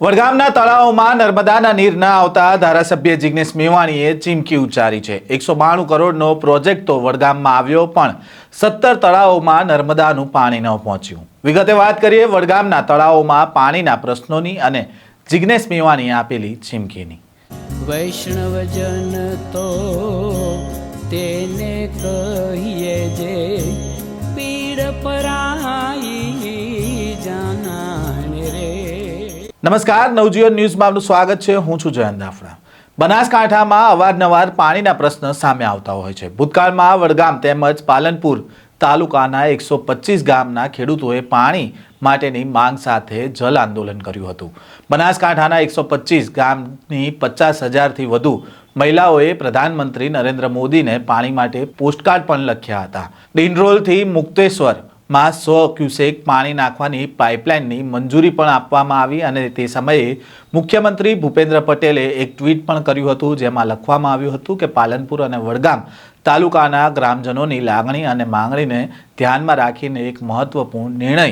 વડગામના તળાવોમાં નર્મદાના નીર ન આવતા ધારાસભ્ય જિગ્નેશ મેવાણીએ ચીમકી ઉચ્ચારી છે. એકસો બાણું કરોડનો પ્રોજેક્ટ તો વડગામમાં આવ્યો, પણ સત્તર તળાવોમાં નર્મદાનું પાણી ન પહોંચ્યું. વિગતે વાત કરીએ, વડગામના તળાવોમાં પાણીના પ્રશ્નોની અને જિગ્નેશ મેવાણીએ આપેલી ચીમકીની. વૈષ્ણવજન તો તેને કહીએ નમસ્કાર, નવજીવન ન્યૂઝમાં આપનું સ્વાગત છે. હું છું જયંત દાફડા બનાસકાંઠામાં અવારનવાર પાણીના પ્રશ્ન સામે આવતા હોય છે. ભૂતકાળમાં વડગામ તેમજ પાલનપુર તાલુકાના એકસો પચીસ ગામના ખેડૂતોએ પાણી માટેની માંગ સાથે જલ આંદોલન કર્યું હતું. બનાસકાંઠાના એકસો પચીસ ગામની પચાસ હજારથી વધુ મહિલાઓએ પ્રધાનમંત્રી નરેન્દ્ર મોદીને પાણી માટે પોસ્ટકાર્ડ પણ લખ્યા હતા. ડિંડરોલથી મુક્તેશ્વર માં સો ક્યુસેક પાણી નાખવાની પાઇપલાઇનની મંજૂરી પણ આપવામાં આવી અને તે સમયે મુખ્યમંત્રી ભૂપેન્દ્ર પટેલે એક ટ્વીટ પણ કર્યું હતું, જેમાં લખવામાં આવ્યું હતું કે પાલનપુર અને વડગામ તાલુકાના ગ્રામજનોની લાગણી અને માંગણીને ધ્યાનમાં રાખીને એક મહત્વપૂર્ણ નિર્ણય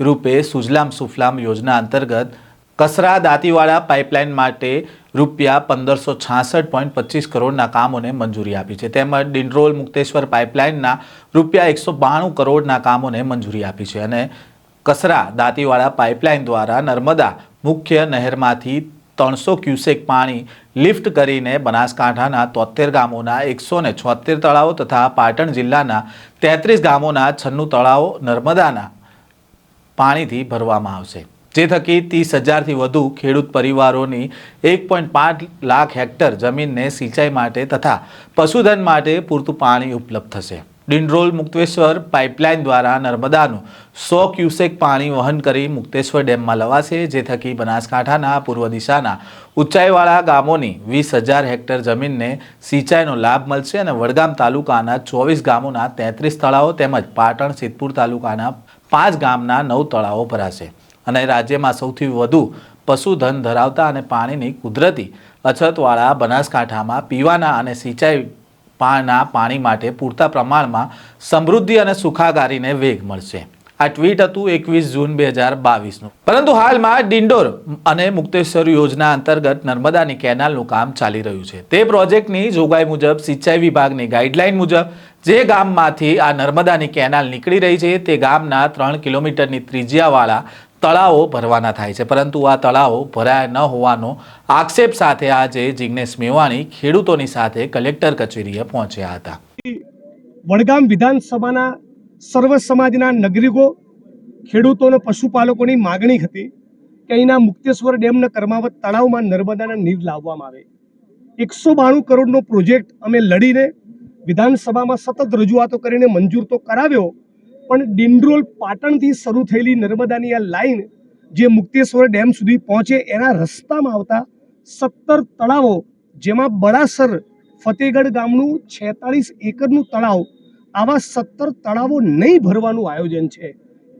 રૂપે સુજલામ સુફલામ યોજના અંતર્ગત કસરા દાંતીવાડા પાઇપલાઇન માટે રૂપિયા પંદરસો છાસઠ પોઈન્ટ પચીસ કરોડના કામોને મંજૂરી આપી છે. તેમજ ડિંડરોલ મુક્તેશ્વર પાઇપલાઇનના રૂપિયા એકસો બાણું કરોડના કામોને મંજૂરી આપી છે. અને કસરા દાંતીવાડા પાઇપલાઇન દ્વારા નર્મદા મુખ્ય નહેરમાંથી ત્રણસો ક્યુસેક પાણી લિફ્ટ કરીને બનાસકાંઠાના તોતેર ગામોના એકસો ને છોતેર તળાવો તથા પાટણ જિલ્લાના તેત્રીસ ગામોના છન્નું તળાવો નર્મદાના પાણીથી ભરવામાં આવશે. જે થકી ત્રીસ હજારથી વધુ ખેડૂત પરિવારોની એક પોઈન્ટ પાંચ લાખ હેક્ટર જમીનને સિંચાઈ માટે તથા પશુધન માટે પૂરતું પાણી ઉપલબ્ધ થશે. ડિંડરોલ મુક્તેશ્વર પાઇપલાઇન દ્વારા નર્મદાનું સો ક્યુસેક પાણી વહન કરી મુક્તેશ્વર ડેમમાં લવાશે, જે થકી બનાસકાંઠાના પૂર્વ દિશાના ઊંચાઈવાળા ગામોની વીસ હજાર હેક્ટર જમીનને સિંચાઈનો લાભ મળશે અને વડગામ તાલુકાના ચોવીસ ગામોના તેત્રીસ તળાવો તેમજ પાટણ સિદ્ધપુર તાલુકાના પાંચ ગામના નવ તળાવો ભરાશે. અને રાજ્યમાં સૌથી વધુ પશુધન ધરાવતા અને પાણીની કુદરતી અછતવાળા બનાસકાંઠામાં પીવાના અને સિંચાઈ પાના પાણી માટે પૂરતા પ્રમાણમાં સમૃદ્ધિ અને સુખાકારીને વેગ મળશે. આ ટ્વીટ હતું એકવીસ જૂન બે હજાર બાવીસનું. પરંતુ હાલમાં ડિંડોર અને મુક્તેશ્વર યોજના અંતર્ગત નર્મદાની કેનાલનું કામ ચાલી રહ્યું છે. તે પ્રોજેક્ટની જોગવાઈ મુજબ સિંચાઈ વિભાગની ગાઈડલાઈન મુજબ જે ગામમાંથી આ નર્મદાની કેનાલ નીકળી રહી છે, તે ગામના ત્રણ કિલોમીટરની ત્રિજ્યાવાળા તળાવો ભરવાના થાય છે. પરંતુ આ તળાવો ભરાયા ન હોવાનો આક્ષેપ સાથે આજે જિગ્નેશ મેવાણી ખેડૂતોની સાથે કલેક્ટર કચેરીએ પહોંચ્યા હતા. વડગામ વિધાનસભાના સર્વ સમાજના નાગરિકો ખેડૂતો પશુપાલકોની માગણી હતી કે અહીંના મુક્તેશ્વર ડેમના કર્માવત તળાવમાં નર્મદાના નીર લાવવામાં આવે. એકસો બાણું કરોડનો પ્રોજેક્ટ અમે લડીને વિધાનસભામાં સતત રજૂઆતો કરીને મંજૂર તો કરાવ્યો પણ ડિંડરોલ પાટણથી શરૂ થયેલી નર્મદાની આ લાઈન જે મુક્તેશ્વર ડેમ સુધી પહોંચે એના રસ્તામાં આવતા સત્તર તળાવો, જેમાં બળાસર ફતેગઢ ગામનું છેતાળીસ એકરનું તળાવ, આવા સત્તર તળાવો નહીં ભરવાનું આયોજન છે.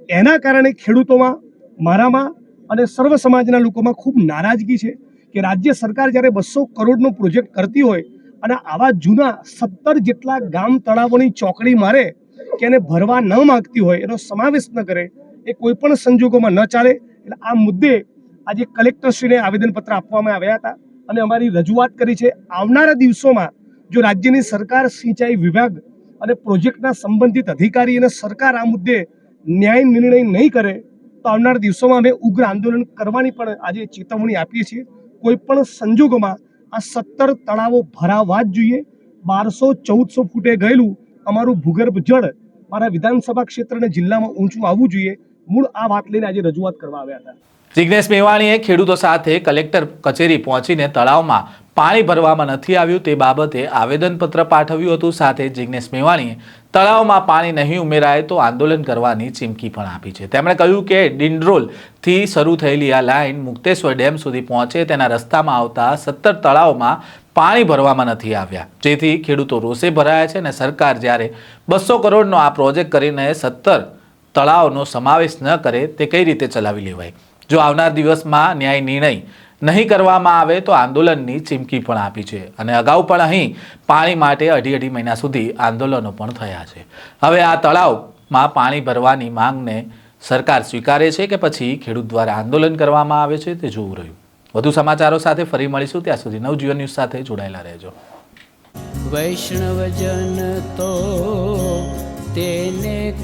એના કારણે ખેડૂતોમાં, મારામાં અને સર્વ સમાજના લોકોમાં ખૂબ નારાજગી છે કે રાજ્ય સરકાર જ્યારે બસો કરોડનો પ્રોજેક્ટ કરતી હોય અને આવા જૂના સત્તર જેટલા ગામ તળાવોની ચોકડી મારે કે એને ભરવા ન માંગતી હોય, એનો સમાવેશ ન કરે, એ કોઈ પણ સંજોગોમાં ન ચાલે, એટલે આ મુદ્દે આજે કલેક્ટરશ્રીને આવેદનપત્ર આપવામાં આવ્યા હતા અને અમારી રજૂઆત કરી છે. આવનારા દિવસોમાં જો રાજ્યની સરકાર સિંચાઈ વિભાગ અને પ્રોજેક્ટના સંબંધિત અધિકારી અને સરકાર આ મુદ્દે ન્યાય નિર્ણય નહીં કરે, તો આવનારા દિવસોમાં અમે ઉગ્ર આંદોલન કરવાની પણ આજે ચેતવણી આપીએ છીએ. કોઈ પણ સંજોગોમાં આ સત્તર તળાવો ભરાવા જ જોઈએ. બારસો, ચૌદસો ફૂટે ગયેલું અમારું ભૂગર્ભ જળ મારા વિધાનસભા ક્ષેત્ર અને જિલ્લામાં ઊંચું આવવું જોઈએ. મૂળ આ વાત લઈને આજે રજૂઆત કરવા આવ્યા હતા. જિગ્નેશ મેવાણીએ ખેડૂતો સાથે કલેક્ટર કચેરી પહોંચીને તળાવમાં પાણી ભરવામાં નથી આવ્યું તે બાબતે આવેદનપત્ર પાઠવ્યું હતું. સાથે જિગ્નેશ મેવાણીએ તળાવમાં પાણી નહીં ઉમેરાય તો આંદોલન કરવાની ચીમકી પણ આપી છે. તેમણે કહ્યું કે ડિન્ડ્રોલથી શરૂ થયેલી આ લાઇન મુક્તેશ્વર ડેમ સુધી પહોંચે તેના રસ્તામાં આવતા સત્તર તળાવમાં પાણી ભરવામાં નથી આવ્યા. જેથી ખેડૂતો રોષે ભરાયા છે અને સરકાર જ્યારે બસો કરોડનો આ પ્રોજેક્ટ કરીને સત્તર તળાવનો સમાવેશ ન કરે તે કઈ રીતે ચલાવી લેવાય? જો આવનાર દિવસમાં ન્યાય નિર્ણય નહીં કરવામાં આવે તો આંદોલનની ચીમકી પણ આપી છે. અને અગાઉ પણ અહીં પાણી માટે અઢી અઢી મહિના સુધી આંદોલનો પણ થયા છે. હવે આ તળાવમાં પાણી ભરવાની માંગને સરકાર સ્વીકારે છે કે પછી ખેડૂત દ્વારા આંદોલન કરવામાં આવે છે તે જોવું રહ્યું. વધુ સમાચારો સાથે ફરી મળીશું. ત્યાં સુધી નવજીવન ન્યૂઝ સાથે જોડાયેલા રહેજો. વૈષ્ણવજન તો તેને